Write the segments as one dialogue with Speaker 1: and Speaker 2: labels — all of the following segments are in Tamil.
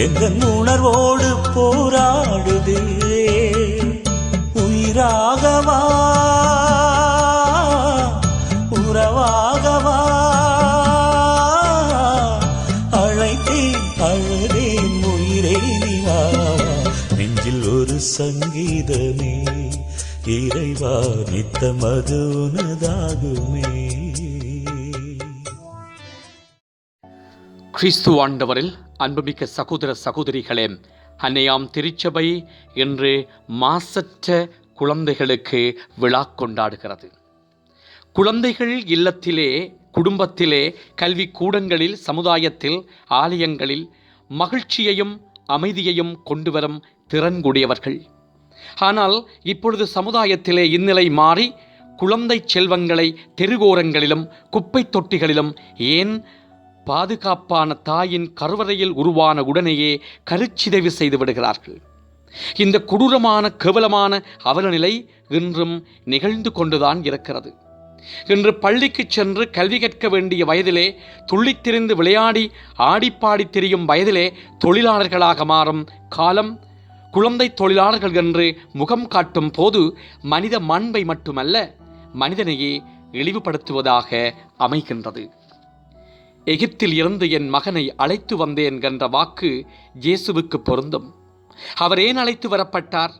Speaker 1: எந்த உணர்வோடு போராடுதே? உயிராகவா? உறவாகவா? அழைத்தேன் அழுதேன் உயிரே நிவாவா நெஞ்சில் ஒரு சங்கீதமே இறைவா நித்தமது உனதாகுமே.
Speaker 2: கிறிஸ்து ஆண்டவரில் அன்புமிக்க சகோதர சகோதரிகளே அன்னையாம் திருச்சபை இன்று மாசற்ற குழந்தைகளுக்கு விழா கொண்டாடுகிறது. குழந்தைகள் இல்லத்திலே குடும்பத்திலே கல்வி கூடங்களில் சமுதாயத்தில் ஆலயங்களில் மகிழ்ச்சியையும் அமைதியையும் கொண்டு வரும் திறன் கூடியவர்கள். ஆனால் இப்பொழுது சமுதாயத்திலே இந்நிலை மாறி குழந்தை செல்வங்களை தெருகோரங்களிலும் குப்பைத் தொட்டிகளிலும் ஏன் பாதுகாப்பான தாயின் கருவறையில் உருவான உடனேயே கருச்சிதைவு செய்து விடுகிறார்கள். இந்த கொடூரமான கேவலமான அவலநிலை இன்றும் நிகழ்ந்து கொண்டுதான் இருக்கிறது. இன்று பள்ளிக்கு சென்று கல்வி கற்க வேண்டிய வயதிலே துள்ளித்திரிந்து விளையாடி ஆடிப்பாடி திரியும் வயதிலே தொழிலாளர்களாக மாறும் காலம் குழந்தை தொழிலாளர்கள் என்று முகம் காட்டும் போது மனித மாண்பை மட்டுமல்ல மனிதனையே இழிவுபடுத்துவதாக அமைகின்றது. எகிப்தில் இருந்து என் மகனை அழைத்து வந்தேன் என்ற வாக்கு இயேசுவுக்கு பொருந்தும். அவர் ஏன் அழைத்து வரப்பட்டார்?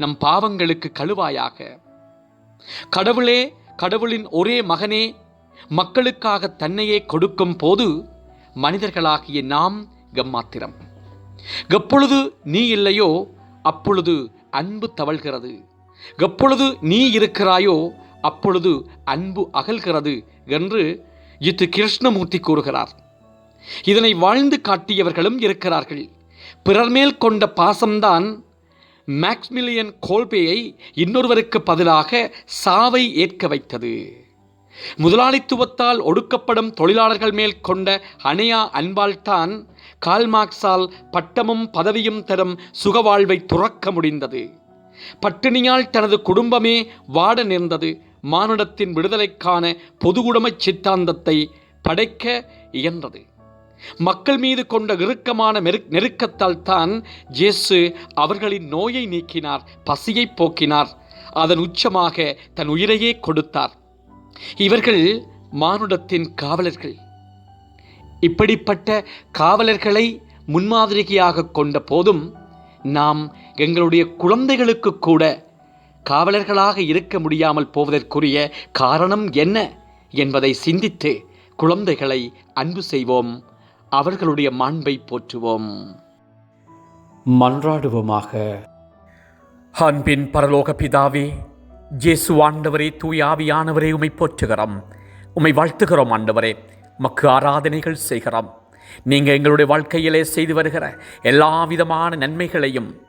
Speaker 2: நம் பாவங்களுக்கு கழுவாயாக. கடவுளே கடவுளின் ஒரே மகனே மக்களுக்காக தன்னையே கொடுக்கும் போது மனிதர்களாகிய நாம் கம்மாத்திரம் எப்பொழுது நீ இல்லையோ அப்பொழுது அன்பு தவழ்கிறது. எப்பொழுது நீ இருக்கிறாயோ அப்பொழுது அன்பு அகல்கிறது என்று இது கிருஷ்ணமூர்த்தி கூறுகிறார். இதனை வாழ்ந்து காட்டியவர்களும் இருக்கிறார்கள். பிறர் மேல் கொண்ட பாசம்தான் மேக்ஸ்மிலியன் கோல்பேயை இன்னொருவருக்கு பதிலாக சாவை ஏற்க வைத்தது. முதலாளித்துவத்தால் ஒடுக்கப்படும் தொழிலாளர்கள் மேல் கொண்ட அணையா அன்பால்தான் கால்மார்க்ஸால் பட்டமும் பதவியும் தரும் சுகவாழ்வை துறக்க முடிந்தது. பட்டினியால் தனது குடும்பமே வாட நேர்ந்தது. மானுடத்தின் விடுதலைக்கான பொதுவுடைமைச் சித்தாந்தத்தை படைக்க இயன்றது. மக்கள் மீது கொண்ட இறுக்கமான மெரு- நெருக்கத்தால் தான் ஜேசு அவர்களின் நோயை நீக்கினார் பசியை போக்கினார் அதன் உச்சமாக தன் உயிரையே கொடுத்தார். இவர்கள் மானுடத்தின் காவலர்கள். இப்படிப்பட்ட காவலர்களை முன்மாதிரியாக கொண்ட போதும் நாம் எங்களுடைய குழந்தைகளுக்கு கூட காவலர்களாக இருக்க முடியாமல் போவதற்குரிய காரணம் என்ன என்பதை சிந்தித்து குழந்தைகளை அன்பு செய்வோம். அவர்களுடைய மாண்பை போற்றுவோம். மன்றாடுவோமாக. அன்பின் பரலோக பிதாவே இயேசு ஆண்டவரே தூய ஆவியானவரே உமை போற்றுகிறோம். உம்மை வாழ்த்துகிறோம் ஆண்டவரே. மக்கு ஆராதனைகள் செய்கிறோம். நீங்கள் எங்களுடைய வாழ்க்கையிலே செய்து வருகிற எல்லா விதமான நன்மைகளையும்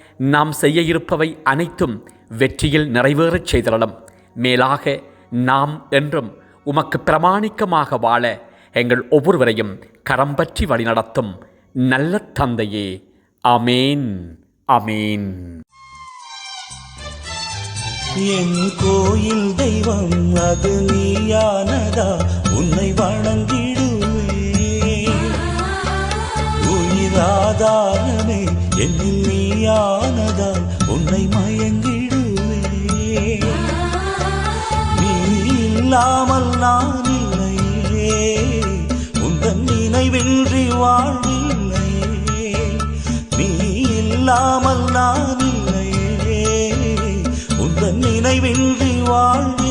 Speaker 2: நாம் செய்ய இருப்பவை அனைத்தும் வெற்றியில் நிறைவேறச் செய்தளம் மேலாக நாம் என்றும் உமக்கு பிரமாணிக்கமாக வாழ எங்கள் ஒவ்வொருவரையும் கரம் பற்றி வழிநடத்தும் நல்ல தந்தையே. அமேன் அமேன்
Speaker 1: என் கோயில் தெய்வம் அது நீயானதா? உன்னை வணங்கிடுவே உயிராதாரமே என்னில் இல்லாமல் நான் இல்லையே. உந்தன் நினைவின்றி வாழ்வில்லையே. நீ இல்லாமல் நான் இல்லையே. உந்தன் நினைவின்றி வாழ்வில்லையே.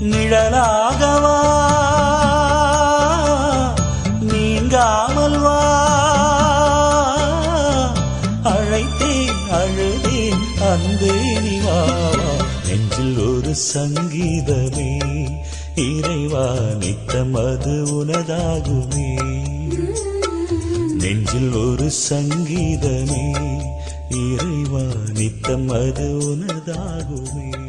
Speaker 1: நிழலாகவா நீங்காமல் வா. அழைத்தேன் அழுதேன் அன்பே. சங்கீதமே இறைவா நித்தம் அது உனதாகுமே. நெஞ்சில் ஒரு சங்கீதமே இறைவா நித்தம் அது உனதாகுமே.